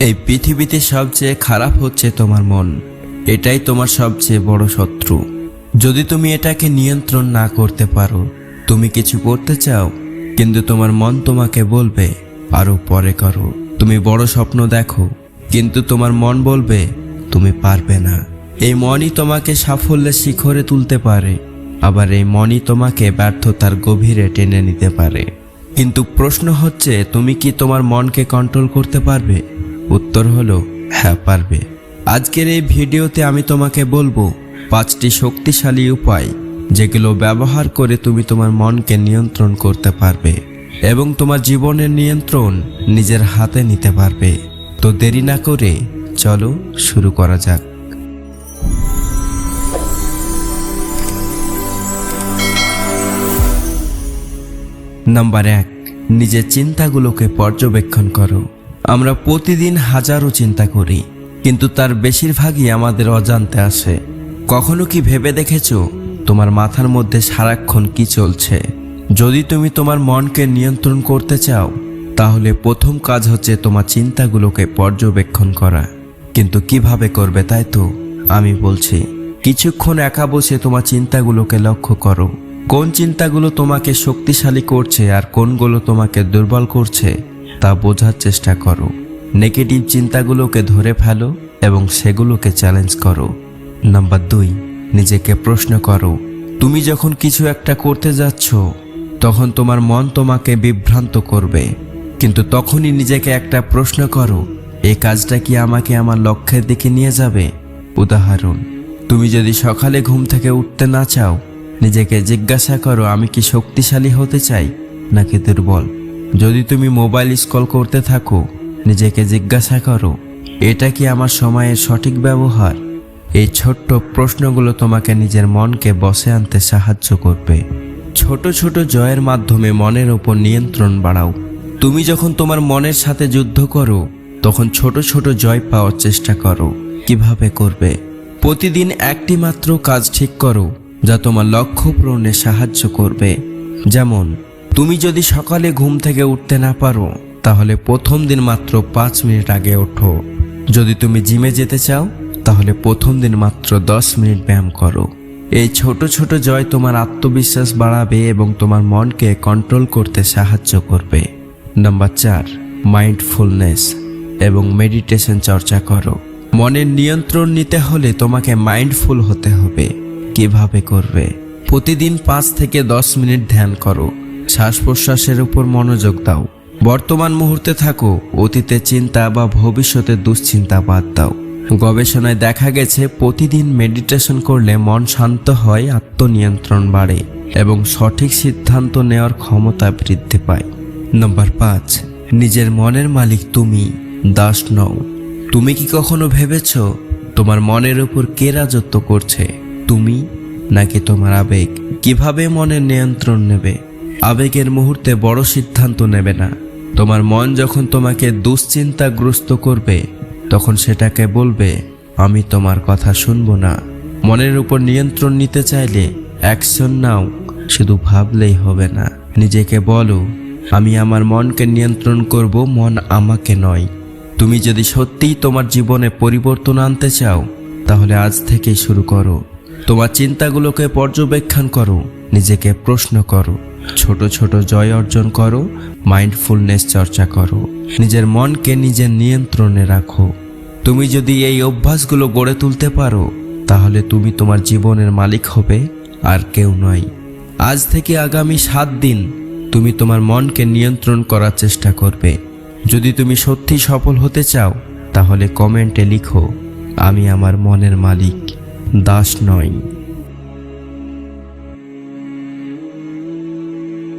এই পৃথিবীতে সবচেয়ে খারাপ হচ্ছে তোমার মন। এটাই তোমার সবচেয়ে বড় শত্রু। যদি তুমি এটাকে নিয়ন্ত্রণ না করতে পারো, তুমি কিছু করতে চাও, কিন্তু তোমার মন তোমাকে বলবে, আরও পরে করো। তুমি বড় স্বপ্ন দেখো, কিন্তু তোমার মন বলবে, তুমি পারবে না। এই মনই তোমাকে সাফল্যের শিখরে তুলতে পারে, আবার এই মনই তোমাকে ব্যর্থতার গভীরে টেনে নিতে পারে। কিন্তু প্রশ্ন হচ্ছে, তুমি কি তোমার মনকে কন্ট্রোল করতে পারবে? উত্তর হলো হ্যাঁ পারবে। আজকের এই ভিডিওতে আমি তোমাকে বলব, পাঁচটি শক্তিশালী উপায়, যেগুলো ব্যবহার করে তুমি তোমার মনকে নিয়ন্ত্রণ করতে পারবে এবং তোমার জীবনের নিয়ন্ত্রণ নিজের হাতে নিতে পারবে। তো দেরি না করে চলো শুরু করা যাক। নাম্বার এক, নিজের চিন্তাগুলোকে পর্যবেক্ষণ করো। আমরা প্রতিদিন হাজারো চিন্তা করি, কিন্তু তার বেশিরভাগই আমাদের অজান্তে আসে কখনো কি ভেবে দেখেছ, তোমার মাথার মধ্যে সারাক্ষণ কি চলছে? যদি তুমি তোমার মনকে নিয়ন্ত্রণ করতে চাও, তাহলে প্রথম কাজ হচ্ছে তোমার চিন্তাগুলোকে পর্যবেক্ষণ করা। কিন্তু কীভাবে করবে তাই তো, আমি বলছি, কিছুক্ষণ একা বসে তোমার চিন্তাগুলোকে লক্ষ্য করো। কোন চিন্তাগুলো তোমাকে শক্তিশালী করছে আর কোনগুলো তোমাকে দুর্বল করছে তা বোঝার চেষ্টা করো। নেগেটিভ চিন্তাগুলোকে ধরে ফেলো এবং সেগুলোকে চ্যালেঞ্জ করো। নাম্বার দুই, নিজেকে প্রশ্ন করো, তুমি যখন কিছু একটা করতে যাচ্ছ, তখন তোমার মন তোমাকে বিভ্রান্ত করবে। কিন্তু তখনই নিজেকে একটা প্রশ্ন করো, এই কাজটা কি আমাকে আমার লক্ষ্যের দিকে নিয়ে যাবে? উদাহরণ, তুমি যদি সকালে ঘুম থেকে উঠতে না চাও, নিজেকে জিজ্ঞাসা করো, আমি কি শক্তিশালী হতে চাই নাকি দুর্বল? যদি তুমি মোবাইল স্কল করতে থাকো, নিজেকে জিজ্ঞাসা করো, এটা কি আমার সময়ের সঠিক ব্যবহার? এই ছোট্ট প্রশ্নগুলো তোমাকে নিজের মনকে বসে আনতে সাহায্য করবে। ছোট ছোট জয়ের মাধ্যমে মনের ওপর নিয়ন্ত্রণ বাড়াও। তুমি যখন তোমার মনের সাথে যুদ্ধ করো, তখন ছোট ছোট জয় পাওয়ার চেষ্টা করো। কীভাবে করবে? প্রতিদিন একটি মাত্র কাজ ঠিক করো, যা তোমার লক্ষ্য পূরণে সাহায্য করবে। যেমন তুমি যদি সকালে ঘুম থেকে উঠতে না পারো, তাহলে প্রথম দিন মাত্র পাঁচ মিনিট আগে ওঠো। যদি তুমি জিমে যেতে চাও, তাহলে প্রথম দিন মাত্র দশ মিনিট ব্যায়াম করো। এই ছোট ছোট জয় তোমার আত্মবিশ্বাস বাড়াবে এবং তোমার মনকে কন্ট্রোল করতে সাহায্য করবে। নাম্বার চার মাইন্ডফুলনেস এবং মেডিটেশন চর্চা করো। মনের নিয়ন্ত্রণ নিতে হলে তোমাকে মাইন্ডফুল হতে হবে। কীভাবে করবে? প্রতিদিন পাঁচ থেকে দশ মিনিট ধ্যান করো। শ্বাস প্রশ্বাসের উপর মনোযোগ দাও। বর্তমান মুহূর্তে থাকো, অতীতে চিন্তা বা ভবিষ্যতে দুশ্চিন্তা বাদ দাও। গবেষণায় দেখা গেছে, প্রতিদিন মেডিটেশন করলে মন শান্ত হয়, আত্মনিয়ন্ত্রণ বাড়ে এবং সঠিক সিদ্ধান্ত নেওয়ার ক্ষমতা বৃদ্ধি পায়। নম্বর পাঁচ, নিজের মনের মালিক তুমি, দাস নও। তুমি কি কখনো ভেবেছ, তোমার মনের উপর কে রাজত্ব করছে, তুমি নাকি তোমার আবেগ? কীভাবে মনের নিয়ন্ত্রণ নেবে? আবেগের মুহূর্তে বড় সিদ্ধান্ত নেবে না। তোমার মন যখন তোমাকে দুশ্চিন্তাগ্রস্ত করবে, তখন সেটাকে বলবে, আমি তোমার কথা শুনব না। মনের উপর নিয়ন্ত্রণ নিতে চাইলে অ্যাকশন নাও, শুধু ভাবলেই হবে না। নিজেকে বলো, আমি আমার মনকে নিয়ন্ত্রণ করব, মন আমাকে নয়। তুমি যদি সত্যিই তোমার জীবনে পরিবর্তন আনতে চাও, তাহলে আজ থেকেই শুরু করো। তোমার চিন্তাগুলোকে পর্যবেক্ষণ করো, নিজেকে প্রশ্ন করো। ছোট ছোট জয় অর্জন করো মাইন্ডফুলনেস চর্চা করো। নিজের মনকে নিজের নিয়ন্ত্রণে রাখো। তুমি যদি এই অভ্যাসগুলো গড়ে তুলতে পারো, তাহলে তুমি তোমার জীবনের মালিক হবে আর কেউ নয়। আজ থেকে আগামী সাত দিন তুমি তোমার মনকে নিয়ন্ত্রণ করার চেষ্টা করবে। যদি তুমি সত্যি সফল হতে চাও, তাহলে কমেন্টে লিখো, আমি আমার মনের মালিক, দাস নয়